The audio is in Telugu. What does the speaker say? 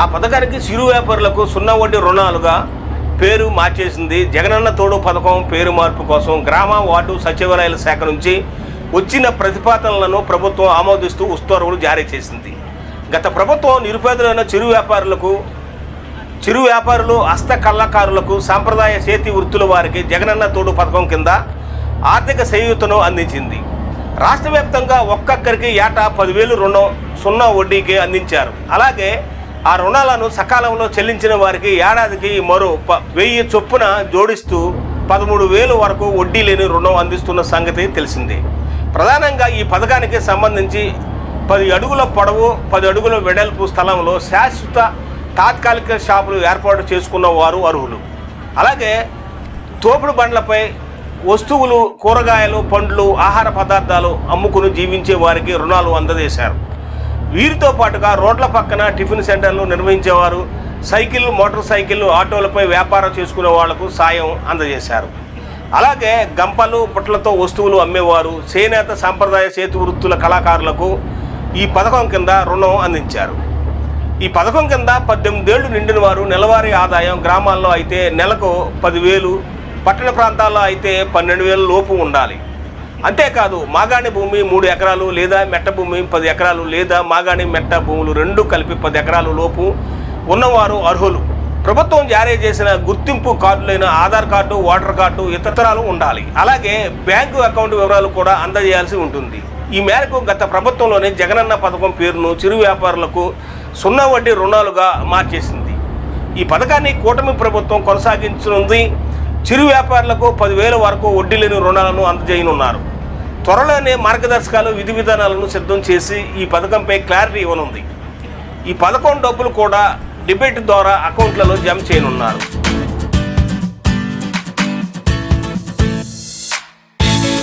ఆ పథకానికి చిరు వ్యాపారులకు సున్నా వడ్డీ రుణాలుగా పేరు మార్చేసింది జగనన్న తోడు పథకం పేరు మార్పు కోసం గ్రామ వార్డు సచివాలయాల శాఖ నుంచి వచ్చిన ప్రతిపాదనలను ప్రభుత్వం ఆమోదిస్తూ ఉత్తర్వులు జారీ చేసింది. గత ప్రభుత్వం నిరుపేదలైన చిరు వ్యాపారులకు చిరు వ్యాపారులు హస్త కళాకారులకు సాంప్రదాయ చేతి వృత్తుల వారికి జగనన్న తోడు పథకం కింద ఆర్థిక చేయూతను అందించింది. రాష్ట్ర వ్యాప్తంగా ఒక్కొక్కరికి ఏటా పదివేలు రుణం సున్నా వడ్డీకి అందించారు. అలాగే ఆ రుణాలను సకాలంలో చెల్లించిన వారికి ఏడాదికి మరో ప వెయ్యి చొప్పున జోడిస్తూ పదమూడు వేలు వరకు వడ్డీ లేని రుణం అందిస్తున్న సంగతి తెలిసిందే. ప్రధానంగా ఈ పథకానికి సంబంధించి పది అడుగుల పొడవు పది అడుగుల వెడల్పు స్థలంలో శాశ్వత తాత్కాలిక షాపులు ఏర్పాటు చేసుకున్న వారు అర్హులు. అలాగే తోపుడు బండ్లపై వస్తువులు కూరగాయలు పండ్లు ఆహార పదార్థాలు అమ్ముకుని జీవించే వారికి రుణాలు అందజేశారు. వీరితో పాటుగా రోడ్ల పక్కన టిఫిన్ సెంటర్లు నిర్వహించేవారు సైకిల్ మోటార్ సైకిల్ ఆటోలపై వ్యాపారం చేసుకునే వాళ్ళకు సాయం అందజేశారు. అలాగే గంపలు పుట్లతో వస్తువులు అమ్మేవారు చేనేత సాంప్రదాయ చేతి వృత్తుల కళాకారులకు ఈ పథకం కింద రుణం అందించారు. ఈ పథకం కింద పద్దెనిమిదేళ్ళు నిండిన వారు నెలవారీ ఆదాయం గ్రామాల్లో అయితే నెలకు పదివేలు పట్టణ ప్రాంతాల్లో అయితే పన్నెండు వేల లోపు ఉండాలి. అంతేకాదు మాగాణి భూమి మూడు ఎకరాలు లేదా మెట్ట భూమి పది ఎకరాలు లేదా మాగాణి మెట్ట భూములు రెండు కలిపి పది ఎకరాలు లోపు ఉన్నవారు అర్హులు. ప్రభుత్వం జారీ చేసిన గుర్తింపు కార్డులైన ఆధార్ కార్డు ఓటర్ కార్డు ఇతరతరాలు ఉండాలి. అలాగే బ్యాంకు అకౌంట్ వివరాలు కూడా అందజేయాల్సి ఉంటుంది. ఈ మేరకు గత ప్రభుత్వంలోనే జగనన్న పథకం పేరును చిరు వ్యాపారులకు సున్నా వడ్డీ రుణాలుగా మార్చేసింది. ఈ పథకాన్ని కూటమి ప్రభుత్వం కొనసాగించనుంది. చిరు వ్యాపారులకు పదివేల వరకు వడ్డీ లేని రుణాలను అందజేయనున్నారు. త్వరలోనే మార్గదర్శకాలు విధి విధానాలను సిద్ధం చేసి ఈ పథకంపై క్లారిటీ ఇవ్వనుంది. ఈ పథకం డబ్బులు కూడా డిబేట్ ద్వారా అకౌంట్లలో జమ చేయనున్నారు.